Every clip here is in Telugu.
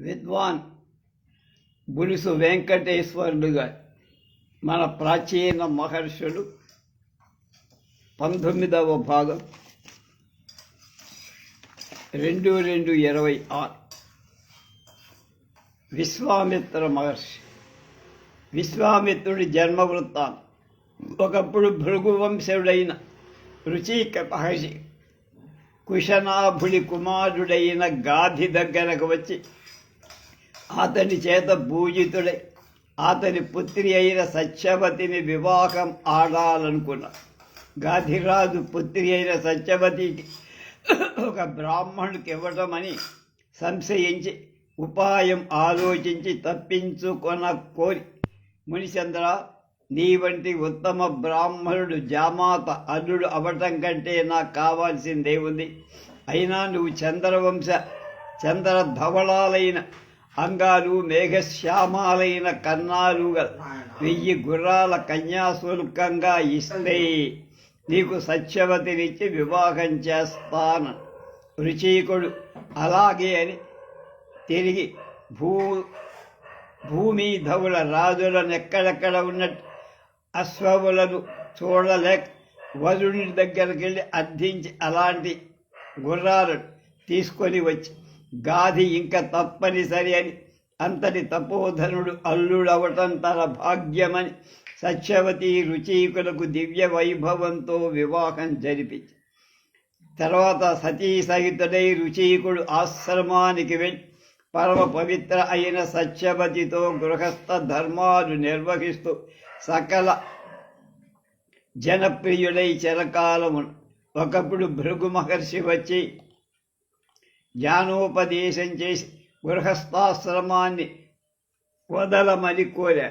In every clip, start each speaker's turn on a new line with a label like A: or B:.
A: విద్వాన్ బులుసు వెంకటేశ్వరుడుగా మన ప్రాచీన మహర్షులు. పంతొమ్మిదవ భాగం. రెండు రెండు ఇరవై ఆరు. విశ్వామిత్ర మహర్షి. విశ్వామిత్రుడి జన్మ ఒకప్పుడు భృగువంశుడైన రుచిక మహర్షి కుశనాభుడి కుమారుడైన గాధి దగ్గరకు వచ్చి అతని చేత పూజితుడై అతని పుత్రి అయిన సత్యవతిని వివాహం ఆడాలనుకున్నా గాధిరాజు పుత్రి అయిన సత్యవతికి ఒక బ్రాహ్మణుడికి ఇవ్వటమని సంశయించి ఉపాయం ఆలోచించి తప్పించుకొన కోరి మునిచంద్ర నీ వంటి ఉత్తమ బ్రాహ్మణుడు జామాత అల్లుడు అవటం కంటే నాకు కావాల్సిందే ఉంది. అయినా నువ్వు చంద్రవంశ చంద్రధవళాలైన అంగాలు మేఘశ్యామాలైన కన్నాలు వెయ్యి గుర్రాల కన్యాశుల్కంగా ఇస్తే నీకు సత్యవతినిచ్చి వివాహం చేస్తాను. రుచీకుడు అలాగే అని తిరిగి భూ భూమి ధవుల రాజులను ఎక్కడెక్కడ ఉన్నట్టు అశ్వములను చూడలేక వరుణి దగ్గరికి వెళ్ళి అర్థించి అలాంటి గుర్రాలను తీసుకొని వచ్చి గాది ఇంకా తప్పనిసరి అని అంతటి తపోధనుడు అల్లుడవటం తన భాగ్యమని సత్యవతి రుచీకులకు దివ్య వైభవంతో వివాహం జరిపి తర్వాత సతీ సహితుడై రుచీకుడు ఆశ్రమానికి వెళ్ళి పరమ పవిత్ర అయిన సత్యవతితో గృహస్థ ధర్మాలు నిర్వహిస్తూ సకల జనప్రియుడై చిరకాలము. ఒకప్పుడు భృగు మహర్షి వచ్చి జ్ఞానోపదేశం చేసి గృహస్థాశ్రమాన్ని వదలమని కోరా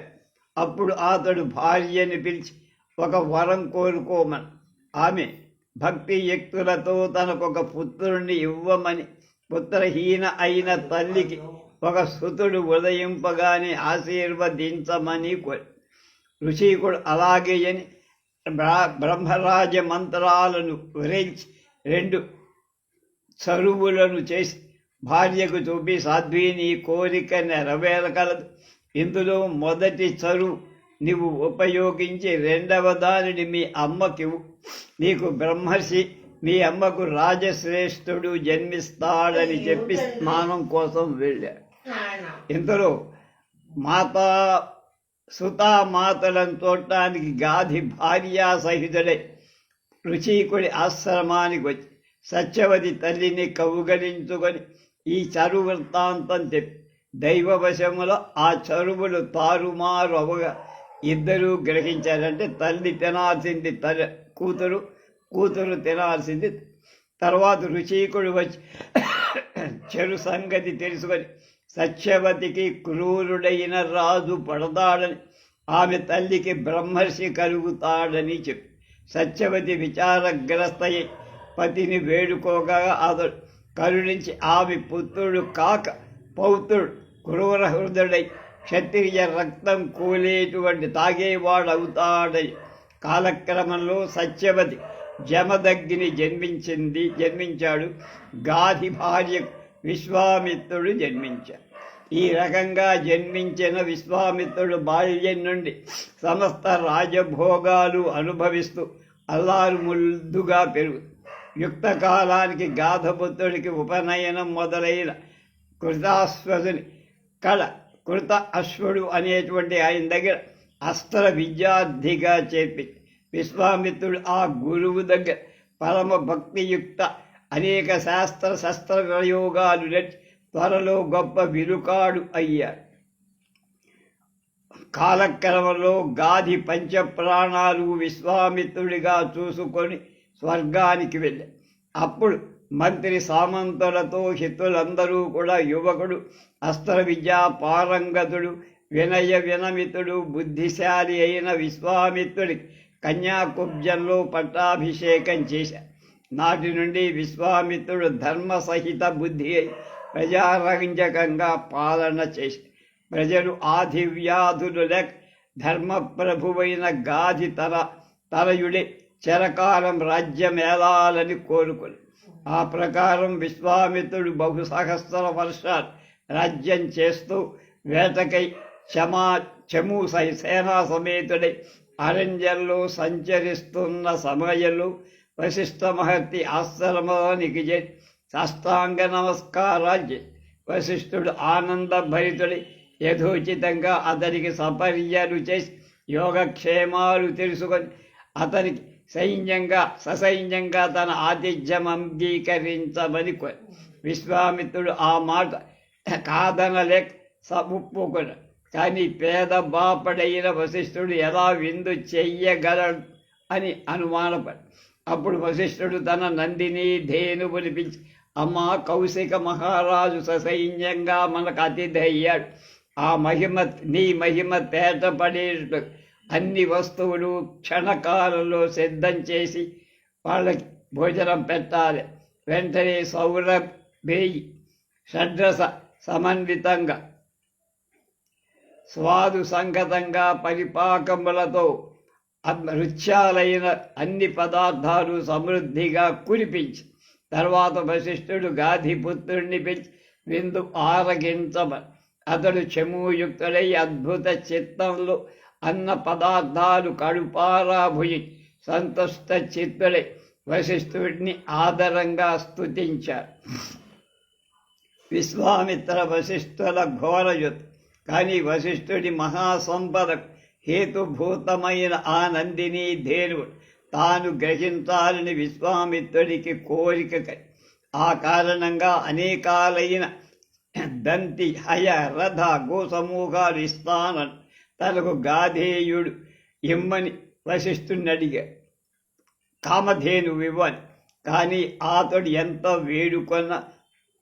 A: అప్పుడు అతడు భార్యని పిలిచి ఒక వరం కోరుకోమని. ఆమె భక్తి యుక్తులతో తనకొక పుత్రుణ్ణి ఇవ్వమని పుత్రహీన అయిన తల్లికి ఒక సుతుడు ఉదయింపగానే ఆశీర్వదించమని కోరి. ఋషికుడు అలాగే అని బ్రా- బ్రహ్మరాజ మంత్రాలను విరించి రెండు చరువులను చేసి భార్యకు చూపి సాధ్వి నీ కోరిక నెరవేరగలదు. ఇందులో మొదటి చరువు నీవు ఉపయోగించి రెండవ దానిని మీ అమ్మకి నీకు బ్రహ్మర్షి మీ అమ్మకు రాజశ్రేష్ఠుడు జన్మిస్తాడని చెప్పి స్నానం కోసం వెళ్ళాడు ఇందులో మాతా సుతామాతలను చూడటానికి గాధి భార్యా సహితుడై రుచీకుడి ఆశ్రమానికి వచ్చి సత్యవతి తల్లిని కౌగలించుకొని ఈ చరువు వృత్తాంతం చెప్పి దైవవశములో ఆ చరువులు తారుమారు అవగా ఇద్దరూ గ్రహించారంటే తల్లి తినాల్సింది తల్లి కూతురు కూతురు తినాల్సింది. తర్వాత రుచీకుడు వచ్చి చెరు సంగతి తెలుసుకొని సత్యవతికి క్రూరుడైన రాజు పడతాడని ఆమె తల్లికి బ్రహ్మర్షి కలుగుతాడని చెప్పి సత్యవతి విచారగ్రస్తయ్యి. పతిని వేడుకోగా అతడు కరుణించి ఆమె పుత్రుడు కాక పౌత్రుడు క్రూర హృదయుడై క్షత్రియ రక్తం కూలేటువంటి తాగేవాడు అవుతాడై కాలక్రమంలో సత్యవతి జమదగ్ని జన్మించింది జన్మించాడు. గాధి భార్య విశ్వామిత్రుడు జన్మించాడు. ఈ రకంగా జన్మించిన విశ్వామిత్రుడు బాల్యం నుండి సమస్త రాజభోగాలు అనుభవిస్తూ అల్లారు ముద్దుగా పెరుగు యుక్త కాలానికి గాధబుద్ధుడికి ఉపనయనం మొదలైన కృతాశ్వసుని కళ కృత అశ్వడు అనేటువంటి ఆయన దగ్గర అస్త్ర విద్యార్థిగా చేర్పి విశ్వామిత్రుడు ఆ గురువు దగ్గర పరమ భక్తియుక్త అనేక శాస్త్ర శస్త్ర ప్రయోగాలు నేర్చి త్వరలో గొప్ప విరుకాడు అయ్యాడు. కాలక్రమంలో గాది పంచప్రాణాలు విశ్వామిత్రుడిగా చూసుకొని స్వర్గానికి వెళ్ళి. అప్పుడు మంత్రి సామంతులతో హితులందరూ కూడా యువకుడు అస్త్ర విద్యా పారంగతుడు వినయ వినమితుడు బుద్ధిశాలి అయిన విశ్వామిత్రుడికి కన్యాకుబ్జంలో పట్టాభిషేకం చేశారు నాటి నుండి విశ్వామిత్రుడు ధర్మ సహిత బుద్ధి అయి ప్రజారంజకంగా పాలన చేసి ప్రజలు ఆది లేక ధర్మప్రభువైన గాది తర తరయుడే చిరకాలం రాజ్యమేలాలని కోరుకుని. ఆ ప్రకారం విశ్వామిత్రుడు బహు సహస్ర వర్షాలు రాజ్యం చేస్తూ వేటకై క్షమా చము సై సేనా సమేతుడై అరణ్యంలో సంచరిస్తున్న సమయంలో వశిష్ఠ మహర్తి ఆశ్రమానికి చేరి సాష్టాంగ నమస్కారాలు వశిష్ఠుడు ఆనంద భరితుడి యథోచితంగా అతనికి సపర్యలు చేసి యోగక్షేమాలు తెలుసుకొని అతనికి సైన్యంగా ససైన్యంగా తన ఆతిథ్యం అంగీకరించమని విశ్వామిత్రుడు ఆ మాట కాదనలేక ఒప్పుకున్నాడు కానీ పేద బాపడైన వశిష్ఠుడు ఎలా విందు చెయ్యగలడు? అని అనుమానపడి అప్పుడు వశిష్ఠుడు తన నందిని ధేను పిలిపించి అమ్మా కౌశిక మహారాజు ససైన్యంగా మనకు అతిథి అయ్యాడు. ఆ మహిమ నీ మహిమ తేటపడేటట్టు అన్ని వస్తువులు క్షణకాలంలో సిద్ధం చేసి వాళ్ళకి భోజనం పెట్టాలి. వెంటనే సౌరభేయి షడ్రస సమన్వితంగా స్వాదు సంగతంగా పరిపాకములతో రుచ్యాలైన అన్ని పదార్థాలు సమృద్ధిగా కురిపించి తర్వాత వశిష్ఠుడు గాధిపుత్రుణ్ణి పెంచి విందు ఆరగించమ అతడు చమూయుక్తుడై అద్భుత చిత్తంలో అన్న పదార్థాలు కడుపారాభుయి సంతస్త సంతుష్ట వశిష్ఠుడిని ఆదరంగా స్థుతించారు విశ్వామిత్ర వశిష్ఠుల ఘోరయుత్. కానీ వశిష్ఠుడి మహాసంపద హేతుభూతమైన ఆ నందిని ధేనుడు తాను గ్రహించాలని విశ్వామిత్రుడికి కోరిక ఆ కారణంగా అనేకాలైన దంతి హయ రథ గోసమూహాలు ఇస్తానని. తనకు గాధేయుడు ఇమ్మని వశిష్ఠుడిని కామధేను ఇవ్వని కానీ అతడు ఎంత వేడుకొన్న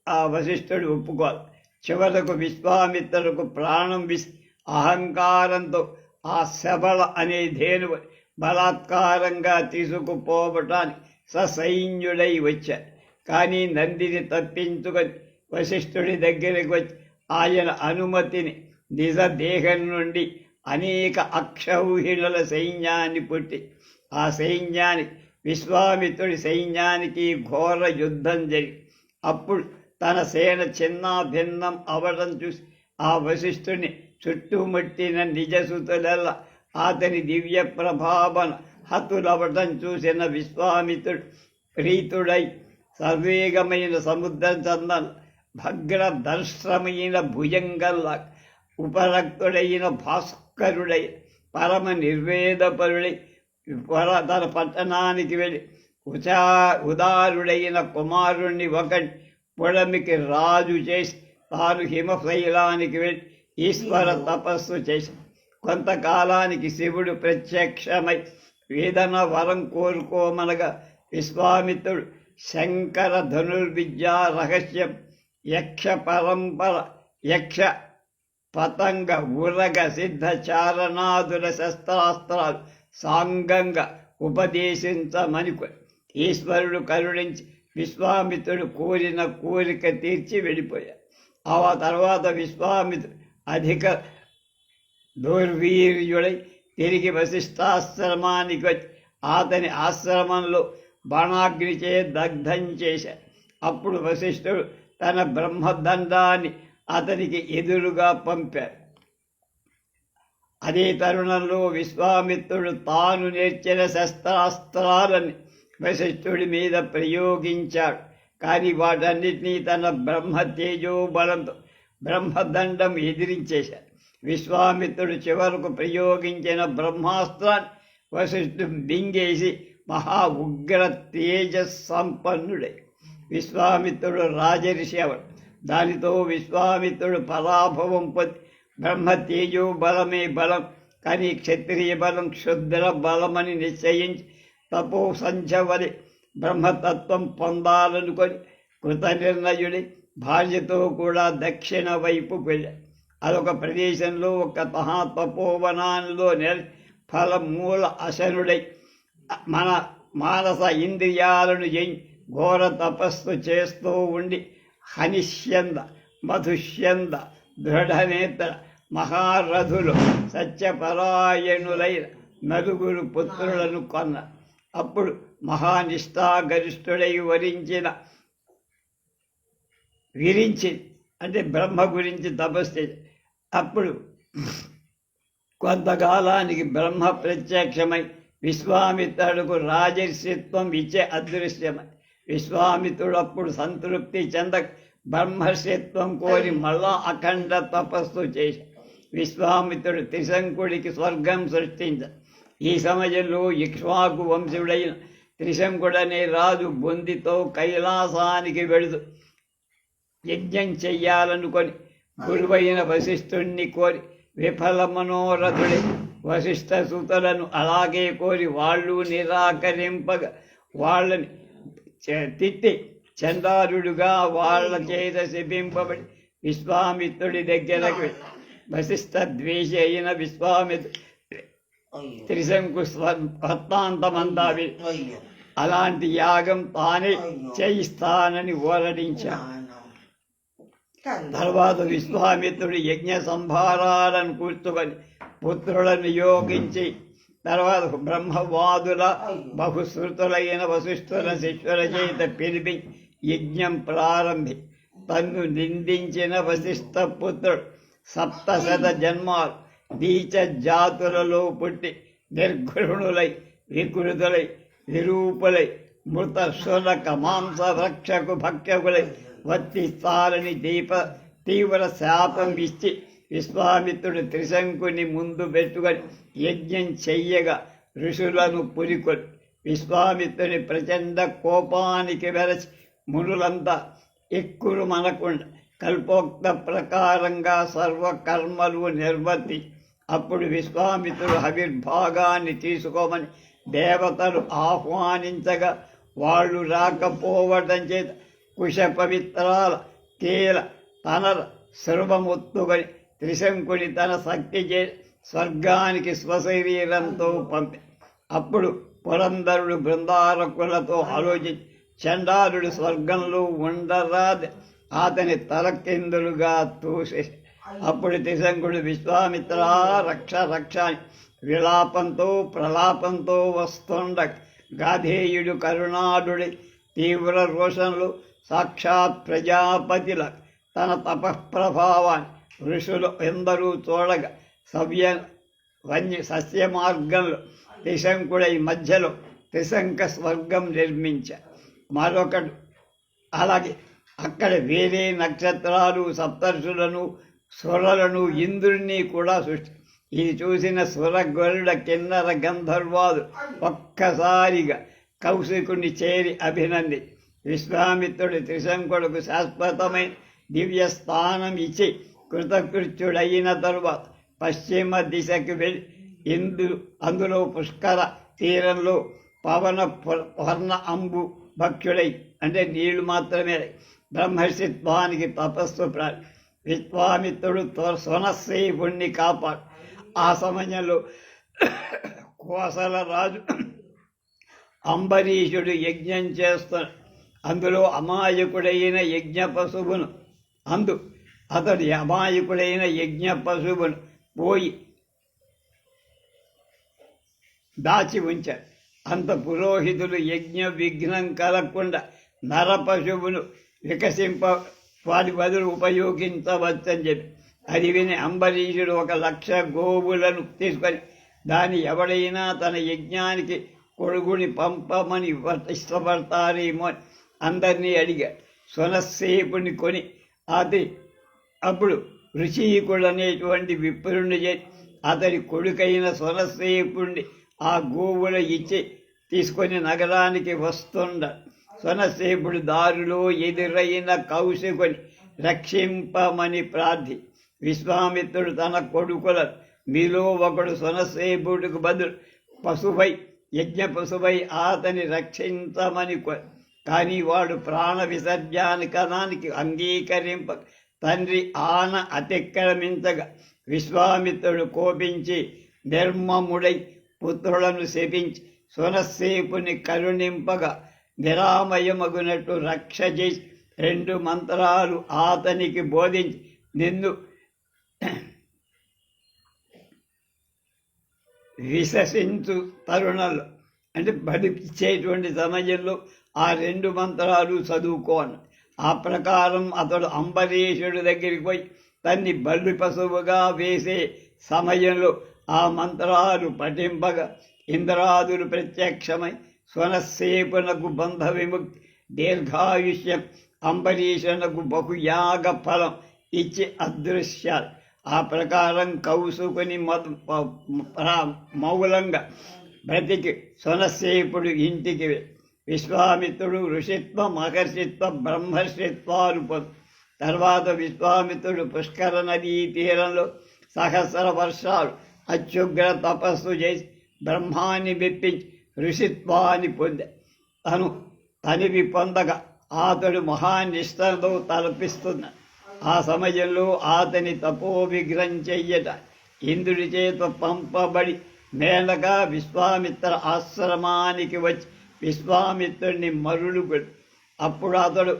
A: ఆ వశిష్ఠుడు ఒప్పుకోవాలి. చివరకు విశ్వామిత్రులకు ప్రాణం విసి అహంకారంతో ఆ శబల అనే ధేను బలాత్కారంగా తీసుకుపోవటానికి ససైన్యుడై వచ్చాడు. కానీ నందిని తప్పించుకొని వశిష్ఠుడి దగ్గరికి వచ్చి ఆయన అనుమతిని నిజ దేహం నుండి అనేక అక్షౌహిణుల సైన్యాన్ని పుట్టి ఆ సైన్యానికి విశ్వామిత్రుడి సైన్యానికి ఘోర యుద్ధం జరిగి అప్పుడు తన సేన చిన్నాభిన్నం అవడం చూసి ఆ వశిష్ఠుని చుట్టుముట్టిన నిజసుతులల్ల అతని దివ్య ప్రభావన హతులవటం చూసిన విశ్వామిత్రుడు ప్రీతుడై సర్వేగమైన సముద్రం చందన భగ్ర దర్శమైన భుజంగల్లా ఉపరక్తుడైన కరుడై పరమ నిర్వేదపరుడై తన పట్టణానికి వెళ్ళి ఉచా ఉదారుడైన కుమారుణ్ణి ఒకటి పొడమికి రాజు చేసి తాను హిమశైలానికి వెళ్ళి ఈశ్వర తపస్సు చేసి కొంతకాలానికి శివుడు ప్రత్యక్షమై వేదన వరం కోరుకోమనగా విశ్వామిత్రుడు శంకర ధనుర్విద్యా రహస్యం యక్ష పరంపర యక్ష పతంగ ఉరగ సిద్ధ చారణాదుల శస్త్రాస్త్రాలు సాంగంగా ఉపదేశించమని ఈశ్వరుడు కరుణించి విశ్వామిత్రుడు కోరిన కోరిక తీర్చి వెళ్ళిపోయాడు ఆ తర్వాత విశ్వామిత్రుడు అధిక దుర్వీర్యుడై తిరిగి వశిష్ఠాశ్రమానికి వచ్చి అతని ఆశ్రమంలో బాణాగ్నిచే దగ్ధం చేశాడు అప్పుడు వశిష్ఠుడు తన బ్రహ్మదండాన్ని అతనికి ఎదురుగా పంపాడు అదే తరుణంలో విశ్వామిత్రుడు తాను నేర్చిన శస్త్రాస్త్రాలని వశిష్ఠుడి మీద ప్రయోగించాడు. కానీ వాటన్నిటినీ తన బ్రహ్మ తేజోబలంతో బ్రహ్మదండం ఎదిరించేశాడు. విశ్వామిత్రుడు చివరకు ప్రయోగించిన బ్రహ్మాస్త్రాన్ని వశిష్ఠుడు బింగేసి మహా ఉగ్ర తేజ సంపన్నుడే. విశ్వామిత్రుడు రాజర్షి అవడు దానితో విశ్వామిత్రుడు పరాభవం పొంది బ్రహ్మ తేజో బలమే బలం కానీ క్షత్రియ బలం క్షుద్ర బలమని నిశ్చయించి తపో సంచవలి బ్రహ్మతత్వం పొందాలనుకొని కృత నిర్ణయుడి భార్యతో కూడా దక్షిణ వైపు వెళ్ళాడు అదొక ప్రదేశంలో ఒక మహాతపోవనాల్లో నిల ఫలమూల అశనుడై మన మానస ఇంద్రియాలను జయి ఘోర తపస్సు చేస్తూ ఉండి హనిష్యంద మధుష్యంద దృఢనేత్ర మహారథులు సత్యపరాయణులైన నలుగురు పుత్రులను కొన్న. అప్పుడు మహానిష్టాగరిష్ఠుడై వరించిన విరించి అంటే బ్రహ్మ గురించి తపస్సు అప్పుడు కొంతకాలానికి బ్రహ్మ ప్రత్యక్షమై విశ్వామిత్రుడుకు రాజర్షిత్వం ఇచ్చే అదృశ్యమై విశ్వామిత్రుడప్పుడు సంతృప్తి చెంద బ్రహ్మర్షిత్వం కోరి మళ్ళా అఖండ తపస్సు చేసి విశ్వామిత్రుడు త్రిశంకుడికి స్వర్గం సృష్టించ. ఈ సమయంలో ఇక్ష్వాకు వంశుడైన త్రిశంకుడనే రాజు బొందితో కైలాసానికి వెళుతూ యజ్ఞం చెయ్యాలనుకొని గురువైన వశిష్ఠుణ్ణి కోరి విఫల మనోరథుడి వశిష్ఠ సుతులను అలాగే కోరి వాళ్ళు నిరాకరింపగా. వాళ్ళని తిట్టి చందారుడుగా వాళ్ళ చేత శపింపబడి విశ్వామిత్రుడి దగ్గరకు వశిష్ఠ ద్వేషి అయిన విశ్వామిత్రుడు త్రిశంకు
B: అయ్యో.
A: అలాంటి యాగం తానే చేయిస్తానని.
B: తండ్రి.
A: తర్వాత విశ్వామిత్రుడు యజ్ఞ సంభారాలను కూర్చుకొని పుత్రులను యోగించి తర్వాత బ్రహ్మవాదుల బహుశ్రుతులైన వశిష్ఠుల శిష్యుల చేత పిలిపి యజ్ఞం ప్రారంభి. తన్ను నిందించిన వశిష్ఠ పుత్రుడు సప్తశత జన్మాలు నీచ జాతులలో పుట్టి నిర్ఘృణులై వికృతులై విరూపులై మృత శునక మాంస రక్షకు భక్షకులై వర్తిస్తారని దీప తీవ్ర శాపం ఇచ్చి విశ్వామిత్రుడు త్రిశంకుని ముందు పెట్టుకొని యజ్ఞం చెయ్యగా ఋషులను పురికొని విశ్వామిత్రుని ప్రచండ కోపానికి వెరచి మునులంతా ఎక్కులు మనకుండా. కల్పోక్త ప్రకారంగా సర్వకర్మలు నిర్వర్తి. అప్పుడు విశ్వామిత్రుడు హవిర్భాగాన్ని తీసుకోమని దేవతలు ఆహ్వానించగా వాళ్ళు రాకపోవటం చేత కుశ పవిత్రాల కీల తనర సర్వముత్తుగని త్రిశంకుడి తన శక్తి చే స్వర్గానికి స్వశరీరంతో పంపి అప్పుడు పురంధరుడు బృందారకులతో ఆలోచి చండారుడు స్వర్గంలో ఉండరాదు. అతని తలకిందులుగా తూసి అప్పుడు త్రిశంకుడు విశ్వామిత్ర రక్ష రక్ష విలాపంతో ప్రలాపంతో వస్తుండ గాధేయుడు కరుణాడుడి తీవ్ర రోషంలో సాక్షాత్ ప్రజాపతిల తన తపఃప్రభావాన్ని ఋషులు ఎందరూ చూడగా సవ్య వన్య సస్య మార్గంలో త్రిశంకుడై మధ్యలో త్రిశంక స్వర్గం నిర్మించ మరొకడు అలాగే అక్కడ వేరే నక్షత్రాలు సప్తర్షులను సురలను ఇంద్రుణ్ణి కూడా సృష్టి ఇది చూసిన సురగరుడ కిన్నర గంధర్వాదు ఒక్కసారిగా కౌశికుని చేరి అభినంది విశ్వామిత్రుడు త్రిశంకుడుకు శాశ్వతమైన దివ్య స్థానం ఇచ్చి కృతకృత్యుడైన తరువాత పశ్చిమ దిశకు వెళ్ళి ఇందు అందులో పుష్కర తీరంలో పవన పు- వర్ణ అంబు భక్తుడై అంటే నీళ్ళు మాత్రమే బ్రహ్మర్షిత్వానికి తపస్సు ప్రా విశ్వామిత్రుడు త్వ- స్వనశ్రీపుణ్ణి కాపాడు. ఆ సమయంలో కోసల రాజు అంబరీషుడు యజ్ఞం చేస్తాడు. అందులో అమాయకుడైన యజ్ఞ పశువును అందు అతడు అమాయకుడైన యజ్ఞ పశువును పోయి దాచి ఉంచారు అంత పురోహితులు యజ్ఞ విఘ్నం కలగకుండా నర పశువును వికసింప వాటి బదులు ఉపయోగించవచ్చని చెప్పి. అది విని అంబరీషుడు ఒక లక్ష గోవులను తీసుకొని దాన్ని ఎవడైనా తన యజ్ఞానికి కొడుకుని పంపమని ఇష్టపడతారేమో అని అందరినీ అడిగాడు సునస్సేపుని కొని అది అప్పుడు ఋషికుడు అనేటువంటి విప్రుణ్ణి చేసి అతడి కొడుకైన స్వనసేపుణ్ణి ఆ గోవుల ఇచ్చి తీసుకొని నగరానికి వస్తుండ. స్వనసేపుడు దారిలో ఎదురైన కౌశికుని రక్షింపమని ప్రార్థి. విశ్వామిత్రుడు తన కొడుకుల మీలో ఒకడు స్వనసేపుడికి బదులు పశువై యజ్ఞ పశువై అతని రక్షించమని కానీ వాడు ప్రాణ విసర్జానికనానికి అంగీకరింప తండ్రి ఆన అతిక్రమించగా విశ్వామిత్రుడు కోపించి నిర్మముడై పుత్రులను శపించి సునస్సేపుని కరుణింపగా నిరామయమగునట్టు రక్ష చేసి రెండు మంత్రాలు ఆతనికి బోధించి నిన్ను విశ్వసించు తరుణంలో. అంటే బడిపించేటువంటి సమయంలో ఆ రెండు మంత్రాలు చదువుకోను. ఆ ప్రకారం అతడు అంబరీషుడి దగ్గరికి పోయి తన్ని బల్లి పశువుగా వేసే సమయంలో ఆ మంత్రాలు పఠింపగా ఇంద్రాదులు ప్రత్యక్షమై స్వనసేపునకు బంధ విముక్తి దీర్ఘాయుష్యం అంబరీషునకు బహుయాగ ఫలం ఇచ్చి అదృశ్యాలు. ఆ ప్రకారం కౌసుకుని మధు మౌలంగా బ్రతికి స్వనసేపుడు ఇంటికి విశ్వామిత్రుడు ఋషిత్వం మహర్షిత్వం బ్రహ్మర్షిత్వాలు తర్వాత విశ్వామిత్రుడు పుష్కర నదీ తీరంలో సహస్ర వర్షాలు అత్యుగ్ర తపస్సు చేసి బ్రహ్మాన్ని మెప్పించి ఋషిత్వాన్ని పొంది తను తనివి పొందగా అతడు మహానిష్టతో తలపిస్తున్న ఆ సమయంలో అతని తపో విగ్రహం చెయ్యట. ఇంద్రుడి చేత పంపబడి మేలగా విశ్వామిత్ర ఆశ్రమానికి వచ్చి విశ్వామిత్రుడిని మరుడు అప్పుడు అతడు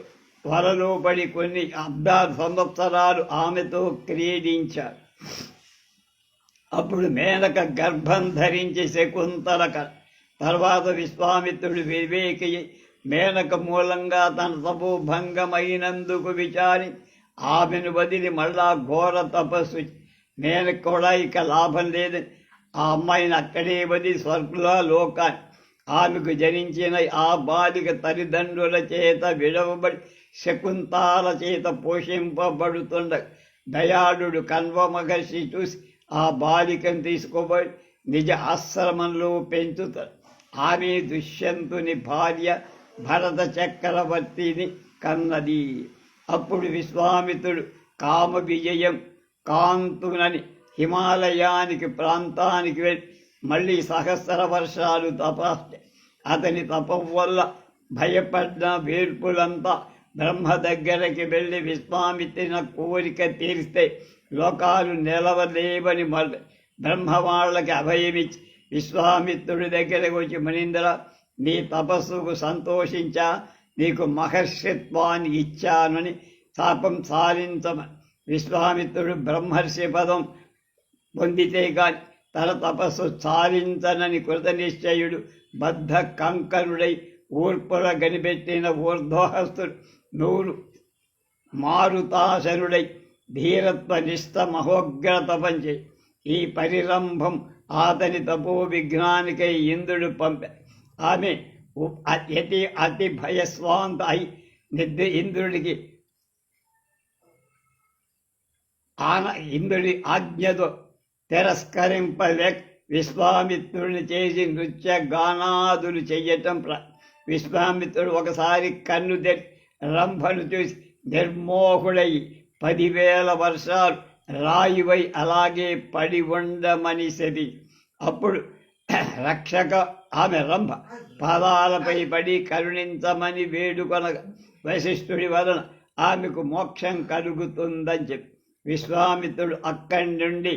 A: త్వరలో పడి కొన్ని అర్ధ సంవత్సరాలు ఆమెతో క్రీడించాడు. అప్పుడు మేనక గర్భం ధరించి శకుంతలక తర్వాత విశ్వామిత్రుడు వివేకి మేనక మూలంగా తన తపో భంగమైనందుకు విచారి ఆమెను వదిలి మళ్ళా ఘోర తపస్సు మేనకు కూడా ఇక లాభం లేదని ఆ అమ్మాయిని అక్కడే వదిలి స్వర్గుల లోకాన్ని. ఆమెకు జనించిన ఆ బాలిక తల్లిదండ్రుల చేత విడవబడి శకుంతాల చేత పోషింపబడుతుండ. దయాళుడు కన్వ మహర్షి చూసి ఆ బాలికను తీసుకోబడి నిజ ఆశ్రమంలో పెంచుతాడు. ఆమె దుష్యంతుని భార్య భరత చక్రవర్తిని కన్నది. అప్పుడు విశ్వామిత్రుడు కామ విజయం కాంతునని హిమాలయానికి ప్రాంతానికి వెళ్ళి మళ్ళీ సహస్ర వర్షాలు తప అతని తపం వల్ల భయపడ్డ వేర్పులంతా బ్రహ్మ దగ్గరికి వెళ్ళి విశ్వామిత్రిన కోరిక తీరిస్తే లోకాలు నిలవలేవని బ్రహ్మ వాళ్ళకి అభయమిచ్చి విశ్వామిత్రుడి దగ్గరకు వచ్చి మనింద్ర నీ తపస్సుకు సంతోషించా నీకు మహర్షిత్వాన్ని ఇచ్చానని శాపం సాధించమని విశ్వామిత్రుడు బ్రహ్మర్షి పదం పొందితే కాని తన తపస్సు సాధించనని కృతనిశ్చయుడు బద్ధ కంకరుడై ఊర్పుర కనిపెట్టిన ఊర్ధ్వహస్తుడు నూరు మారుతాశనుడై ధీరత్వ నిష్ట మహోగ్ర తపంచే ఈ పరిరంభం అతని తపో విఘ్నానికై ఇంద్రుడు పంప ఆమె అతి అతి భయస్వాంత అయి నిద్ర ఇంద్రుడికి ఆన ఇంద్రుడి ఆజ్ఞతో తిరస్కరింపలేక విశ్వామిత్రుడిని చేసి నృత్య గానాదులు చెయ్యటం ప్ర విశ్వామిత్రుడు ఒకసారి కన్ను తెరి రంభను చూసి నిర్మోహుడై పదివేల వర్షాలు రాయివై అలాగే పడి ఉండమని అప్పుడు రక్షక ఆమె రంభ పాదాలపై పడి కరుణించమని వేడుకొనగా వశిష్ఠుడి వలన ఆమెకు మోక్షం కలుగుతుందని చెప్పి విశ్వామిత్రుడు అక్కడి నుండి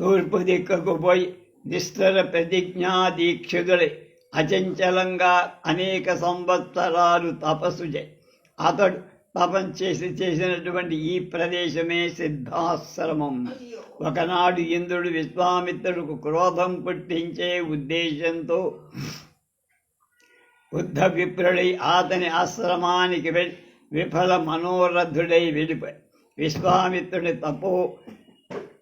A: తూర్పు దిక్కుకు పోయి నిష్ఠుర ప్రతిజ్ఞా దీక్షితుడై అచంచలంగా అనేక సంవత్సరాలు తపస్సు చే అతడు తపం చేసి చేసినటువంటి ఈ ప్రదేశమే సిద్ధాశ్రమం. ఒకనాడు ఇంద్రుడు విశ్వామిత్రుడుకు క్రోధం పుట్టించే ఉద్దేశంతో బుద్ధ విప్రుడై అతని ఆశ్రమానికి వెళ్ళి విఫల మనోరథుడై వెళ్ళిపోయి విశ్వామిత్రుడి తపో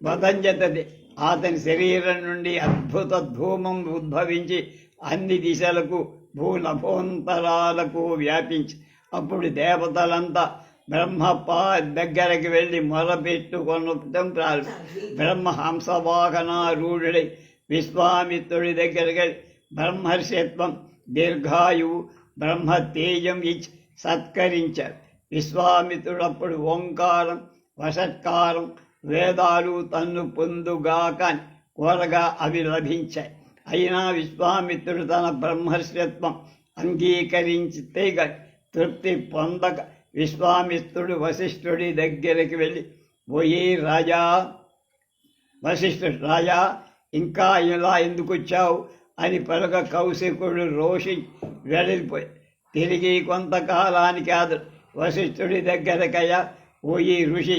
A: వదంజతది అతని శరీరం నుండి అద్భుత ధూమం ఉద్భవించి అన్ని దిశలకు భూనభోంతరాలకు వ్యాపించి అప్పుడు దేవతలంతా బ్రహ్మపా దగ్గరికి వెళ్ళి మొరపెట్టుకొనటం ప్రారంభం. బ్రహ్మ హంసవాహనారూఢుడై విశ్వామిత్రుడి దగ్గరికి బ్రహ్మర్షత్వం దీర్ఘాయువు బ్రహ్మ తేజం ఇచ్చి సత్కరించారు విశ్వామిత్రుడప్పుడు ఓంకారం వషట్కారం వేదాలు తన్ను పొందుగాక కోరగా అవి లభించాయి అయినా విశ్వామిత్రుడు తన బ్రహ్మర్షత్వం అంగీకరించితే తృప్తి పొందక విశ్వామిత్రుడు వశిష్ఠుడి దగ్గరికి వెళ్ళి పోయి రాజా వశిష్ఠుడు రాజా ఇంకా ఇలా ఎందుకు వచ్చావు అని పలుక కౌశికుడు రోషి వెళ్ళిపోయి తిరిగి కొంతకాలానికి అతడు వశిష్ఠుడి దగ్గరకయ్యా పోయి ఋషి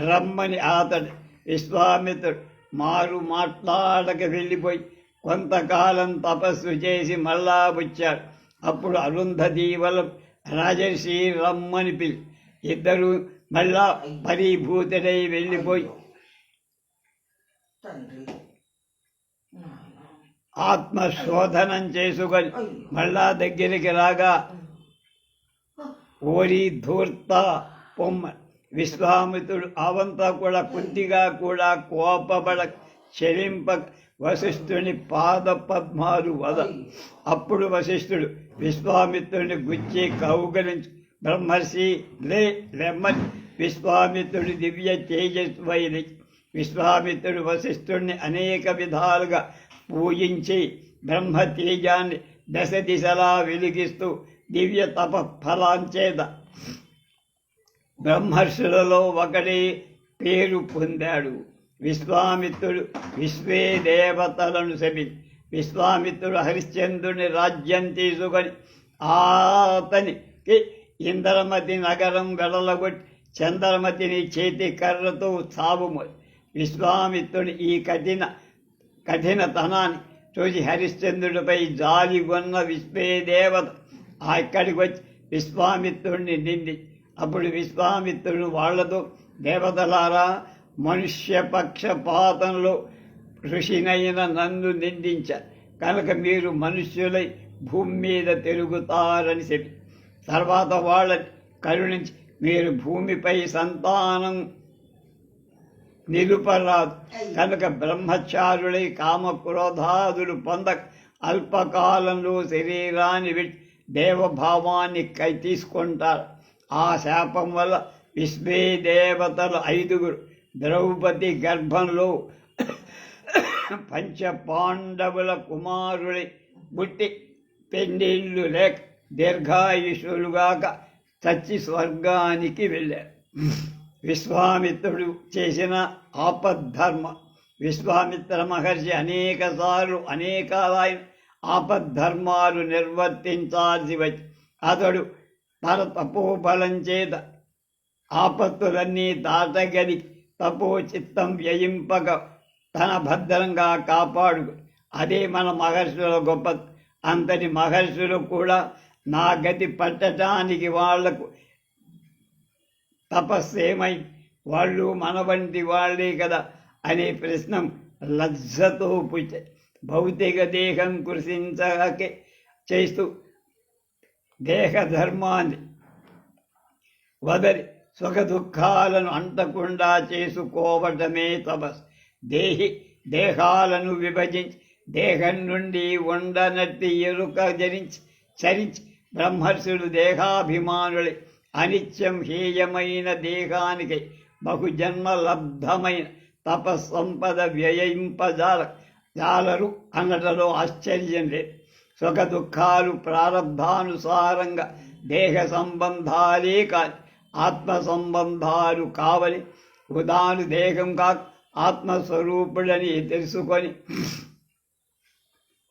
A: రమ్మని అతడు విశ్వామిత్రుడు మారు మాట్లాడక వెళ్ళిపోయి కొంతకాలం తపస్సు చేసి మళ్ళా వచ్చాడు. అప్పుడు అరుంధదీవల రాజర్షి రమ్మని పిలి ఇద్దరు మళ్ళా పరిభూతుడై వెళ్ళిపోయి ఆత్మశోధనం చేసుకొని మళ్ళా దగ్గరికి రాగా ఓరి ధూర్త పొమ్మ. విశ్వామిత్రుడు అవంతా కూడా కొద్దిగా కూడా కోపబడ చెలింప వశిష్ఠుని పాద పద్మాలు వద. అప్పుడు వశిష్ఠుడు విశ్వామిత్రుని గుచ్చి కౌగలించి. బ్రహ్మర్షి లే లెమ్మని విశ్వామిత్రుడి దివ్య తేజస్వైని విశ్వామిత్రుడు వశిష్ఠుడిని అనేక విధాలుగా పూజించి బ్రహ్మ తేజాన్ని దశ దిశలా వెలిగిస్తూ దివ్య తప ఫలాంచేత బ్రహ్మర్షులలో ఒకటి పేరు పొందాడు. విశ్వామిత్రుడు విశ్వే దేవతలను శమి విశ్వామిత్రుడు హరిశ్చంద్రుని రాజ్యం తీసుకొని అతనికి ఇంద్రమతి నగరం వెడలగొట్టి చంద్రమతిని చేతి కర్రతో సాగుము విశ్వామిత్రుడు ఈ కఠిన కఠినతనాన్ని చూసి హరిశ్చంద్రుడిపై జాలి ఉన్న విశ్వే దేవత అక్కడికి వచ్చి విశ్వామిత్రుడిని నింది. అప్పుడు విశ్వామిత్రుడు వాళ్ళతో దేవతలారా మనుష్య పక్షపాతంలో ఋషినైన నన్ను నిందించారు కనుక మీరు మనుష్యులై భూమి మీద తిరుగుతారని చెప్పి. తర్వాత వాళ్ళని కరుణించి మీరు భూమిపై సంతానం నిలుపరాదు. కనుక బ్రహ్మచారులై కామక్రోధాదులు పొందక అల్పకాలంలో శరీరాన్ని విడిచి దేవభావాన్ని కై తీసుకుంటారు. ఆ శాపం వల్ల విశ్వే దేవతలు ఐదుగురు. ద్రౌపది గర్భంలో పంచ పాండవుల కుమారుడి పుట్టి పెండిళ్ళు లేక దీర్ఘాయుషులుగాక చచ్చి స్వర్గానికి వెళ్ళారు. విశ్వామిత్రుడు చేసిన ఆపద్ధర్మ. విశ్వామిత్ర మహర్షి అనేకసార్లు అనేకాలైన ఆపద్ధర్మాలు నిర్వర్తించాల్సి వచ్చి అతడు తన తపోబలం చేత ఆపత్తులన్నీ దాటగది తపో చిత్తం వ్యయింపక తన భద్రంగా కాపాడు అదే మన మహర్షుల గొప్ప అంతటి మహర్షులు కూడా నా గతి పట్టడానికి వాళ్ళకు తపస్సేమై వాళ్ళు మన వంటి వాళ్ళే కదా అనే ప్రశ్న లజ్జతో పుచ్చ భౌతిక దేహం కృషించకే చేస్తూ దేహధర్మాన్ని వదలి సుఖ దుఃఖాలను అంటకుండా చేసుకోవటమే తపస్ దేహి దేహాలను విభజించి దేహం నుండి ఉండనట్టి ఎరుక జరించి చరించి బ్రహ్మర్షులు దేహాభిమానులై అనిత్యం హేయమైన దేహానికి బహుజన్మ లబ్ధమైన తపస్సంపద వ్యయింపజాల జాలరు అనటలో ఆశ్చర్యం లేదు సుఖ దుఃఖాలు ప్రారంభానుసారంగా దేహ సంబంధాలే కాని ఆత్మ సంబంధాలు కావని ఉదాను దేహం కాక ఆత్మస్వరూపుడని తెలుసుకొని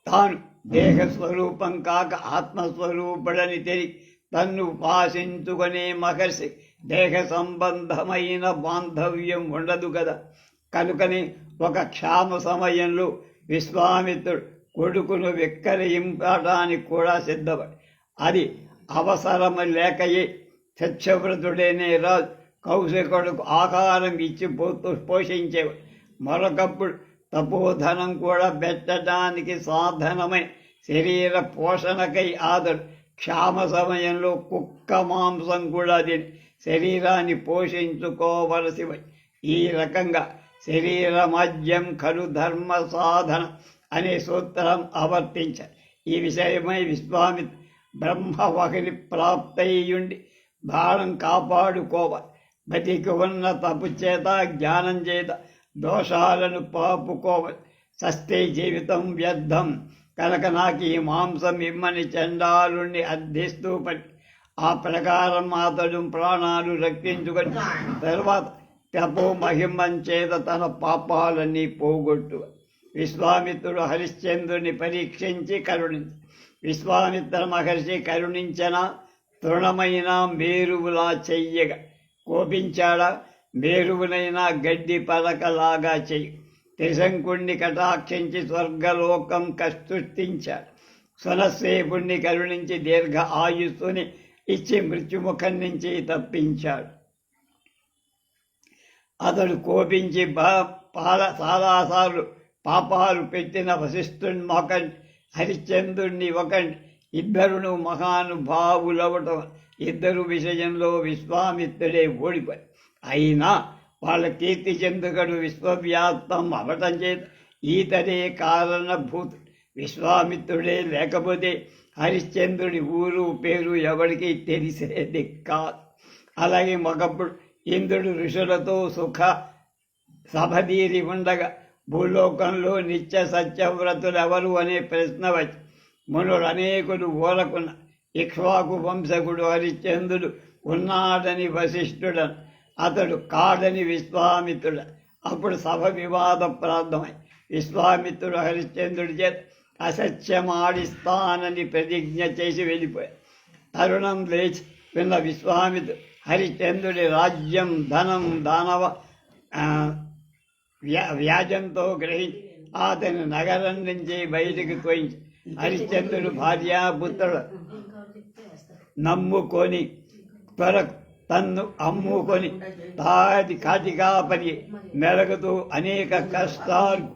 A: తాను దేహ స్వరూపం కాక ఆత్మస్వరూపుడని తెలియ తన్ను ఉపాసించుకునే మహర్షి దేహ సంబంధమైన బాంధవ్యం ఉండదు కదా. కనుకని ఒక క్షామ సమయంలో విశ్వామిత్రుడు కొడుకును విక్కరింపడానికి కూడా సిద్ధపడి అది అవసరము లేకయే సత్యవ్రతుడేనే రాజు కౌశికుడుకు ఆకారం ఇచ్చి పోతూ పోషించేవాడు. మరొకప్పుడు తపోధనం కూడా పెట్టడానికి సాధనమై శరీర పోషణకై ఆదరు క్షామ సమయంలో కుక్క మాంసం కూడా తిని శరీరాన్ని పోషించుకోవలసి ఈ రకంగా శరీర మధ్యం ఖలు ధర్మ సాధన అనే సూత్రం ఆవర్తించారు ఈ విషయమై విశ్వామిత్ర బ్రహ్మవహిని ప్రాప్తయ్యుండి బాణం కాపాడుకోవాలి బతికి ఉన్న తప్పు చేత జ్ఞానం చేత దోషాలను పాపుకోవాలి సస్తే జీవితం వ్యర్థం. కనుక నాకు ఈ మాంసం ఇమ్మని చండాలుణ్ణి అర్థిస్తూ పడి ఆ ప్రకారం అతడు ప్రాణాలు రక్షించుకొని తర్వాత తపో మహిమంచేత తన పాపాలన్నీ పోగొట్టు. విశ్వామిత్రుడు హరిశ్చంద్రుని పరీక్షించి కరుణించి విశ్వామిత్ర మహర్షి కరుణించిన తృణమైన మేరువులా చెయ్యగా కోపించాడా మేరువునైనా గడ్డి పలకలాగా చెయ్యి. త్రిశంకుణ్ణి కటాక్షించి స్వర్గలోకం కస్తుష్టించాడు. సునసేపుణ్ణి కరుణించి దీర్ఘ ఆయుస్సుని ఇచ్చి మృత్యుముఖం నుంచి తప్పించాడు. అతడు కోపించి బా- పాల చాలాసార్లు పాపాలు పెట్టిన వశిష్ఠుని మొకండి హరిశ్చంద్రుణ్ణి ఒకండి ఇద్దరును మహానుభావులవటం ఇద్దరు విషయంలో విశ్వామిత్రుడే ఓడిపోయి అయినా వాళ్ళ కీర్తి చెందుకడు విశ్వవ్యాప్తం అవటం చేత ఈతడే కారణభూత. విశ్వామిత్రుడే లేకపోతే హరిశ్చంద్రుడి ఊరు పేరు ఎవరికి తెలిసేది కాదు. అలాగే ఒకప్పుడు ఇంద్రుడు ఋషులతో సుఖ సభదీరి ఉండగా భూలోకంలో నిత్య సత్యవ్రతులు ఎవరు అనే ప్రశ్న వచ్చి మునులు అనేకులు ఓలకున్న ఇక్ష్వాకు వంశకుడు హరిశ్చంద్రుడు ఉన్నాడని వశిష్ఠుడను అతడు కాడని విశ్వామిత్రుడు. అప్పుడు సభ వివాద ప్రార్థమై విశ్వామిత్రుడు హరిశ్చంద్రుడి చేత అసత్యమాడిస్తానని ప్రతిజ్ఞ చేసి వెళ్ళిపోయాడు. తరుణం లేచి విన్న విశ్వామిత్రుడు హరిశ్చంద్రుడి రాజ్యం ధనం దానవ వ్యా వ్యాజంతో గ్రహించి అతని నగరం నుంచి బయటికి పోయి హరిశ్చంద్రుడు భార్యాపుత్రుడు నమ్ముకొని త్వర తన్ను అమ్ముకొని తాటి కాటికాపరి మెలగుతూ అనేక కష్టాలు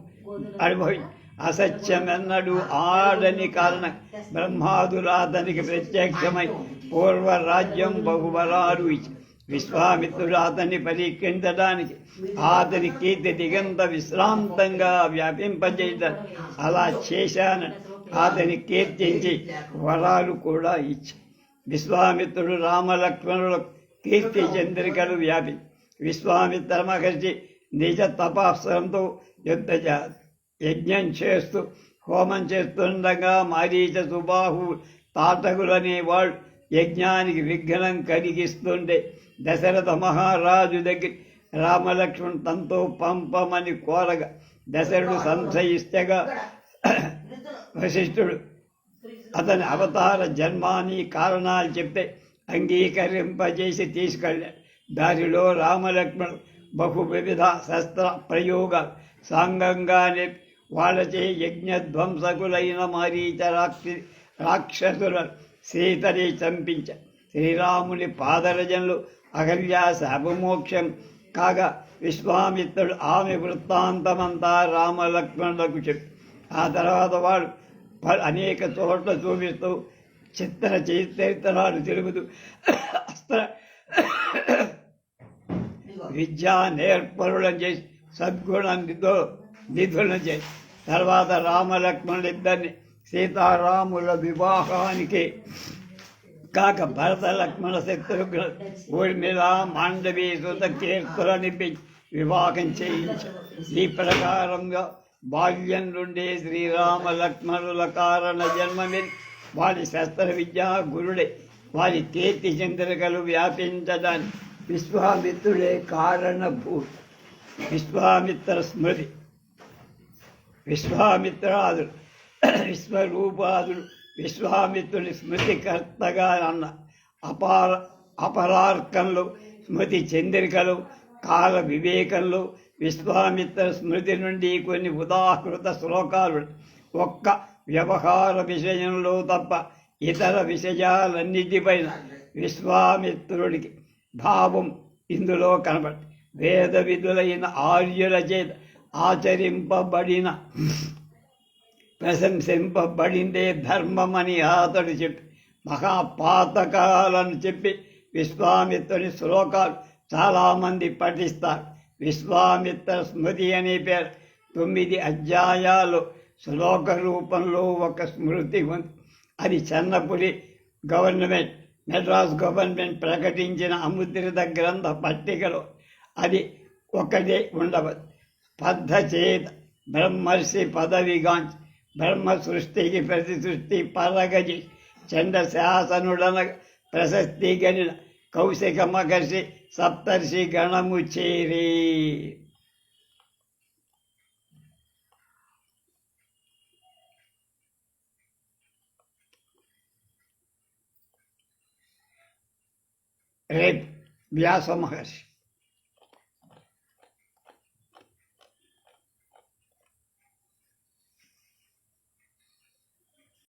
A: అనుభవి అసత్యమెన్నడు ఆడని కారణం బ్రహ్మాదులు అతనికి ప్రత్యక్షమై పూర్వ రాజ్యం బహుబలాలు ఇచ్చి విశ్వామిత్రుడు అతన్ని పరీక్షించడానికి అతని కీర్తి దిగంత విశ్రాంతంగా వ్యాపింపజేయడం అలా చేశాను. అతని కీర్తించి వరాలు కూడా ఇచ్చి విశ్వామిత్రుడు రామలక్ష్మణుల కీర్తి చంద్రికలు వ్యాపి విశ్వామిత్ర మహర్షి నిజ తపాస్త్రంతో యుద్ధ యజ్ఞం చేస్తూ హోమం చేస్తుండగా మారీచ సుబాహు తాటకులనే అనేవాళ్ళు యజ్ఞానికి విఘ్నం కలిగిస్తుండే. దశరథ మహారాజు దగ్గర రామలక్ష్మణ్ తనతో పంపమని కోరగా దశరుడు సంశయిస్తగా వశిష్ఠుడు అతని అవతార జన్మాని కారణాలు చెప్తే అంగీకరింపజేసి తీసుకెళ్ళాడు. దారిలో రామలక్ష్మణుడు బహు వివిధ శస్త్ర ప్రయోగాలు సాంగంగానే వాళ్ళచే యజ్ఞధ్వంసకులైన మరీచ రాక్షి రాక్షసులను సీతని చంపించ. శ్రీరాముని పాదరజనులు అహల్య శాపమోక్షం. కాగా విశ్వామిత్రుడు ఆమె వృత్తాంతమంతా రామలక్ష్మణులకు చెప్పి. ఆ తర్వాత వాడు ప- అనేక చోట్ల చూపిస్తూ చిత్ర చైతన్యాలు తెలుపుతూ అస్త్ర విద్యా నేర్పరులను చేసి సద్గుణం నిధులను చేసి. తర్వాత రామలక్ష్మణులిద్దరిని సీతారాముల వివాహానికి కాక భరత లక్ష్మణ శత్రుఘ్న ఊర్మిళ మాండవి సుత కీర్తులని వివాహం చేయించారు. ఈ ప్రకారంగా బాల్యం నుండి శ్రీరామ లక్ష్మణుల కారణ జన్మమి వారి శస్త్ర విద్యా గురుడే వారి కీర్తి చంద్రికలు వ్యాపించడానికి విశ్వామిత్రుడే కారణభూత విశ్వామిత్ర స్మృతి విశ్వామిత్రాదుడు. విశ్వరూపాదులు విశ్వామిత్రుని స్మృతికర్తగా అన్న అపార అపరార్కంలో స్మృతి చంద్రికలు కాల వివేకంలో విశ్వామిత్ర స్మృతి నుండి కొన్ని ఉదాహృత శ్లోకాలు. ఒక్క వ్యవహార విషయంలో తప్ప ఇతర విషయాలన్నిటిపైన విశ్వామిత్రుడికి భావం ఇందులో కనబడి వేద విధులైన ఆర్యుల చేత ఆచరింపబడిన ప్రశంసింపబడిందే ధర్మమని అతడు చెప్పి మహాపాతకాలను చెప్పి విశ్వామిత్రుని శ్లోకాలు చాలామంది పఠిస్తారు. విశ్వామిత్ర స్మృతి అనే పేరు. తొమ్మిది అధ్యాయాలు శ్లోక రూపంలో ఒక స్మృతి ఉంది. అది చెన్నపురి గవర్నమెంట్ మెడ్రాస్ గవర్నమెంట్ ప్రకటించిన అముద్రిత గ్రంథ పట్టికలో. అది ఒకటే ఉండవచ్చు స్పర్ధ చేత బ్రహ్మర్షి పదవిగాంచి ब्रह्म सृष्टि की प्रति सृष्टि पालगज चंड से आसनुडन कौशिक महर्षि सप्तर्षि गणमुचेरी। रेप व्यास महर्षि